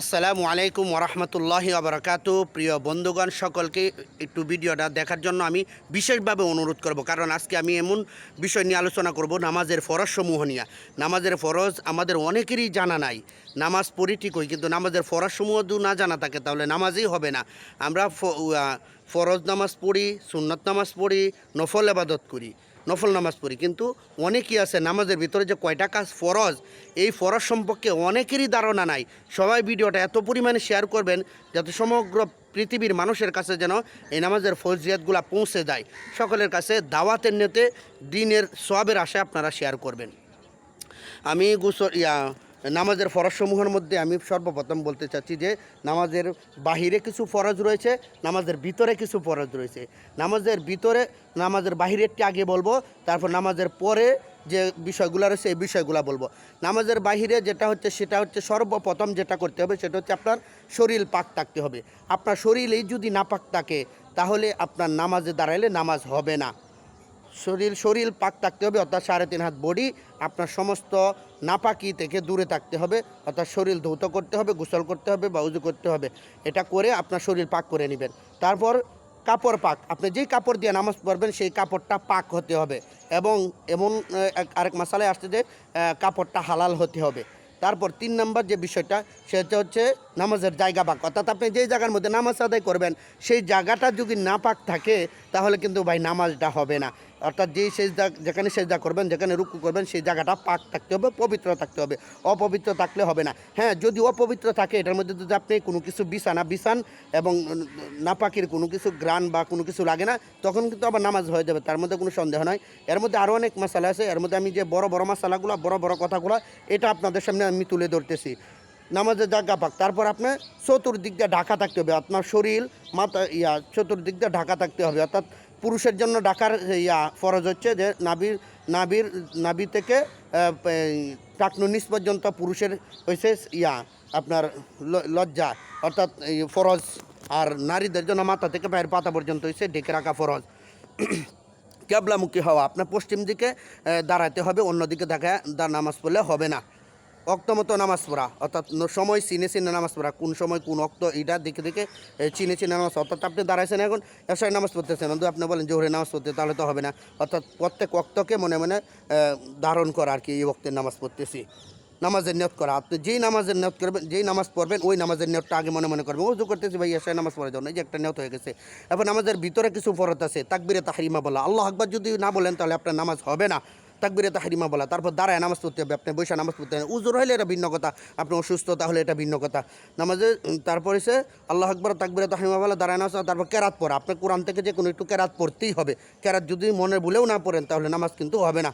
আসসালামু আলাইকুম ওরহমতুল্লাহি আবরাকাত প্রিয় বন্ধুগণ, সকলকে একটু ভিডিওটা দেখার জন্য আমি বিশেষভাবে অনুরোধ করব, কারণ আজকে আমি এমন বিষয় নিয়ে আলোচনা করব, নামাজের ফরজ সমূহ নিয়ে। নামাজের ফরজ আমাদের অনেকেরই জানা নাই, নামাজ পড়ি ঠিকই কিন্তু নামাজের ফরজ সমূহ যদি না জানা থাকে, তাহলে নামাজই হবে না। আমরা ফরজ নামাজ পড়ি, সুন্নত নামাজ পড়ি, নফল আবাদত করি। নফল নামাজ পড়ি। কিন্তু অনেকেই আছে নামাজের ভিতরে যে কয়টা কাজ ফরজ, এই ফরজ সম্পর্কে অনেকেরই ধারণা নাই। সবাই ভিডিওটা এত পরিমাণে শেয়ার করবেন যাতে সমগ্র পৃথিবীর মানুষের কাছে যেন এই নামাজের ফজিয়াতগুলো পৌঁছে যায়। সকলের কাছে দাওয়াতের নেতে দিনের সবের আশায় আপনারা শেয়ার করবেন। আমি গুসর ইয়া নামাজের ফরজসমূহের মধ্যে আমি সর্বপ্রথম বলতে চাচ্ছি যে, নামাজের বাহিরে কিছু ফরজ রয়েছে, নামাজের ভিতরে কিছু ফরজ রয়েছে। নামাজের ভিতরে, নামাজের বাহিরেরটি আগে বলব, তারপর নামাজের পরে যে বিষয়গুলো রয়েছে, এই বিষয়গুলো বলব। নামাজের বাহিরে যেটা হচ্ছে, সেটা হচ্ছে সর্বপ্রথম যেটা করতে হবে, সেটা হচ্ছে আপনার শরীর পাক থাকতে হবে। আপনার শরীরেই যদি না পাক থাকে, তাহলে আপনার নামাজে দাঁড়াইলে নামাজ হবে না। শরীর শরীর পাক থাকতে হবে, অর্থাৎ সাড়ে তিন হাত বডি আপনার সমস্ত নাপাকি থেকে দূরে থাকতে হবে, অর্থাৎ শরীর ধৌত করতে হবে, গোসল করতে হবে বা উজু করতে হবে। এটা করে আপনার শরীর পাক করে নেবেন। তারপর কাপড় পাক, আপনি যেই কাপড় দিয়ে নামাজ পড়বেন, সেই কাপড়টা পাক হতে হবে এবং এমন আরেক মশালায় আসছে যে কাপড়টা হালাল হতে হবে। তারপর তিন নম্বর যে বিষয়টা, সেটা হচ্ছে নামাজের জায়গা পাক। অর্থাৎ আপনি যেই জায়গার মধ্যে নামাজ আদায় করবেন, সেই জায়গাটা যদি না পাক থাকে, তাহলে কিন্তু ভাই নামাজটা হবে না। অর্থাৎ যেই সেজদা যেখানে সেজদা করবেন, যেখানে রুকু করবেন, সেই জায়গাটা পাক থাকতে হবে, পবিত্র থাকতে হবে। অপবিত্র থাকলে হবে না। হ্যাঁ যদি অপবিত্র থাকে, এটার মধ্যে যদি আপনি কোনো কিছু বিছানা বিছান এবং নাপাকির কোনো কিছু গ্রান বা কোনো কিছু লাগে না, তখন কিন্তু আবার নামাজ হয়ে যাবে, তার মধ্যে কোনো সন্দেহ নয় এর মধ্যে আরও অনেক মশালা আছে, এর মধ্যে আমি যে বড় বড় মশালাগুলো, বড় বড় কথাগুলো, এটা আপনাদের সামনে আমি তুলে ধরতেছি। নামাজের জায়গা পাক, তারপর আপনার চতুর্দিক দিয়ে ঢাকা থাকতে হবে, আপনার শরীর, মাথা, ইয়া, চতুর্দিক দিয়ে ঢাকা থাকতে হবে, অর্থাৎ পুরুষের জন্য ডাকার ইয়া ফরজ হচ্ছে যে নাবির নাবির, নাবি থেকে টাকনু নিচ পর্যন্ত পুরুষের হয়েছে ইয়া, আপনার লজ্জা। অর্থাৎ ফরজ, আর নারীদের জন্য মাথা থেকে পায়ের পাতা পর্যন্ত হয়েছে ঢেকে রাখা ফরজ। ক্যাবলামুখী হওয়া। আপনার পশ্চিম দিকে দাঁড়াতে হবে, অন্যদিকে দেখা, দা, নামাজ পড়লে হবে না। অক্তমতো নামাজ পড়া, অর্থাৎ সময় চিনে চিনে নামাজ পড়া। কোন সময় কোন অক্ত, এইটা দিকে দেখে চিনে চিনে নামাজ অর্থাৎ আপনি দাঁড়াইছেন এখন এসে নামাজ পড়তেছেন। কিন্তু আপনি বলেন জোহরে নামাজ পড়তে, তাহলে তো হবে না। অর্থাৎ প্রত্যেক অক্তকে মনে মনে ধারণ করা আর কি, এই অক্তের নামাজ পড়তেছি। নামাজের নিয়ত করা। আপনি যেই নামাজের নিয়ত করবেন, যেই নামাজ পড়বেন, ওই নামাজের নিয়তটা আগে মনে মনে করবেন। উজু করতেছি ভাই এসে নামাজ পড়ার জন্য। এই যে একটা নিয়ত হয়ে গেছে। এখন নামাজের ভিতরে কিছু ফরত আছে। তাকবিরে তাহরিমা বলা। আল্লাহ আকবার যদি না বলেন, তাহলে আপনার নামাজ হবে না। তাকবিরে তাহরিমা বলা। তারপর দাঁড়ায় নামাজ পড়তে হবে, আপনি বৈশা নামাজ পড়তে হবে। উজুর হলে এটা ভিন্ন কথা, আপনি অসুস্থ তাহলে এটা ভিন্ন কথা। নামাজে তারপর এসে আল্লাহ আকবর, তাকবিরে তাহরিমা বলা, দাঁড়ায় নামাজ তারপর কেরাত পড়া। আপনি কোরআন থেকে যে কোনো একটু কেরাত পড়তেই হবে। কেরাত যদি মনে ভুলেও না পড়েন, তাহলে নামাজ কিন্তু হবে না।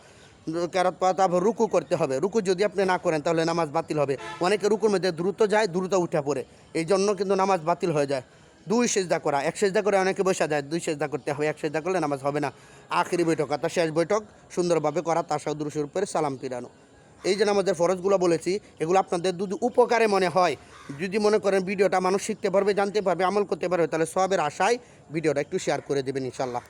কেরাত পড়া, তারপর রুকু করতে হবে। রুকু যদি আপনি না করেন, তাহলে নামাজ বাতিল হবে। অনেকে রুকুর মধ্যে দ্রুত যায়, দ্রুত উঠে পড়ে। এই জন্য কিন্তু নামাজ বাতিল হয়ে যায়। দুই সেজদা করা, এক সেজদা করে অনেকে বসা যায় দুই সেজদা করতে হবে এক সেজদা করলে নামাজ হবে না। আখেরি বৈঠক, অর্থাৎ শেষ বৈঠক, সুন্দরভাবে করা, তার সাথে দুরুশের উপরে সালাম ফিরানো। এই যে আমাদের ফরজগুলো বলেছি, এগুলো আপনাদের যদি উপকারে মনে হয়, যদি মনে করেন ভিডিওটা মানুষ শিখতে পারবে, জানতে পারবে, আমল করতে পারবে, তাহলে সবের আশায় ভিডিওটা একটু শেয়ার করে দেবেন ইনশাল্লাহ